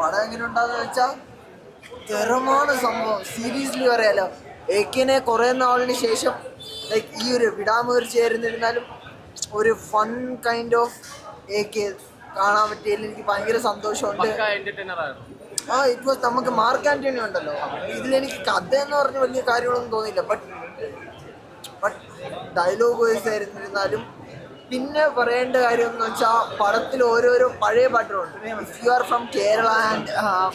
പടം എങ്ങനെ ഉണ്ടാന്ന് വെച്ചാൽ തെറമാണ് സംഭവം. സീരിയസ്ലി പറയാലോ എക്കിനെ കുറെ നാളിന് ശേഷം ലൈക്ക് ഈ ഒരു വിടാമൂർ ചേരുന്നിരുന്നാലും ഒരു ഫൺ കൈൻഡ് ഓഫ് എക്ക് കാണാൻ പറ്റിയതിൽ എനിക്ക് ഭയങ്കര സന്തോഷമുണ്ട്. ആ ഇറ്റ് വാസ് നമുക്ക് മാർക്ക് ആന്റണി ഉണ്ടല്ലോ. ഇതിലെനിക്ക് കഥ എന്ന് പറഞ്ഞ വലിയ കാര്യങ്ങളൊന്നും തോന്നിയില്ല. ബട്ട് ബട്ട് ഡയലോഗ് വൈസ് ആയിരുന്നിരുന്നാലും പിന്നെ പറയേണ്ട കാര്യം എന്ന് വെച്ചാൽ പടത്തിൽ ഓരോരോ പഴയ പാട്ടുകളുണ്ട്. If you are from Kerala and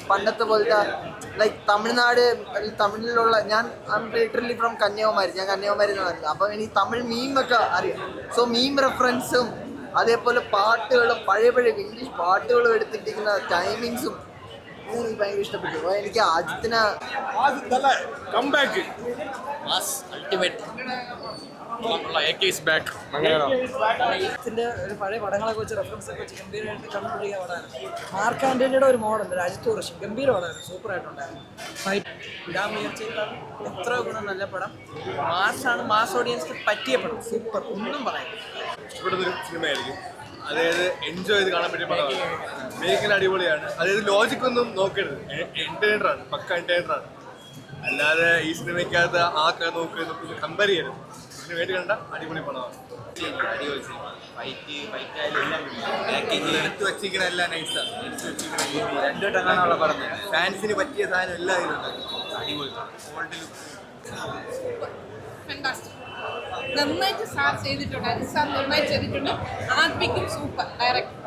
പണ്ടത്തെ പോലത്തെ ലൈക്ക് തമിഴ്നാട് തമിഴിലുള്ള ഞാൻ ലിറ്ററലി ഫ്രം കന്യാകുമാരി ഞാൻ കന്യാകുമാരി എന്ന് പറയുന്നത് ഇനി എനിക്ക് തമിഴ് മീമൊക്കെ അറിയാം. സോ മീം റെഫറൻസും അതേപോലെ പാട്ടുകളും പഴയ പഴയ ഇംഗ്ലീഷ് പാട്ടുകളും എടുത്തിട്ടിരിക്കുന്ന ടൈമിങ്സും എനിക്ക് ഭയങ്കര ഇഷ്ടപ്പെട്ടു. എനിക്ക് ആദ്യത്തിന് കംബാക്ക് അൾട്ടിമേറ്റ് ബാക്ക് അങ്ങനെയാണോ? ഒരു പഴയ പടങ്ങളൊക്കെ വെച്ച് റെഫറൻസ് ഒക്കെ വെച്ച് ഗംഭീരമായിട്ട് കണ്ടുപിടിക്കുക പടമാണ് മാർക്ക് ആന്റണിയുടെ ഒരു മോഡൽ രാജ്യത്ത് വർഷം. ഗംഭീര പടമായിരുന്നു സൂപ്പർ ആയിട്ടുണ്ടായിരുന്നു ഫൈറ്റ് എത്ര ഗുണം നല്ല പടം. മാസാണ് മാസ് ഓഡിയൻസിന് പറ്റിയ പടം. സൂപ്പർ ഒന്നും പറയാം ഇഷ്ടപ്പെടുന്ന സിനിമയായിരിക്കും അതായത് എൻജോയ് ചെയ്ത് കാണാൻ പറ്റിയ പടമാണ്. മേക്കിൽ അടിപൊളിയാണ്. അതായത് ലോജിക് ഒന്നും നോക്കരുത്. എന്റർടൈനർ ആണ്. പക്ക എന്റർടൈനർ ആണ്. അല്ലാതെ ഈ സിനിമയ്ക്കകത്ത് ആക്കെ നോക്കുക കമ്പയർ ചെയ്യരുത്. ഇതിന് വേണ്ടി കണ്ട അടിപൊളി പടമാണ്. അടിപൊളി സിനിമ ഫൈറ്റ് ഫൈറ്റ് എല്ലാം പാക്കേജ് എടുത്തു വെച്ചിരിക്കണ എല്ലാം നൈസാണ് എടുത്തു വെച്ചിരിക്കണ രണ്ടു വട്ടം കാണാനുള്ള പടം ഫാൻസിന് പറ്റിയ സാധനം എല്ലാം ഇതിലുണ്ട് അടിപൊളി ഫാന്റാസ്റ്റിക് നന്നായിട്ട് സാർ ചെയ്തിട്ടുണ്ട്. അത് സാർ നന്നായിട്ട് ചെയ്തിട്ടുണ്ട്. ആത്മിക്കും സൂപ്പർ. ഡയറക്ടർ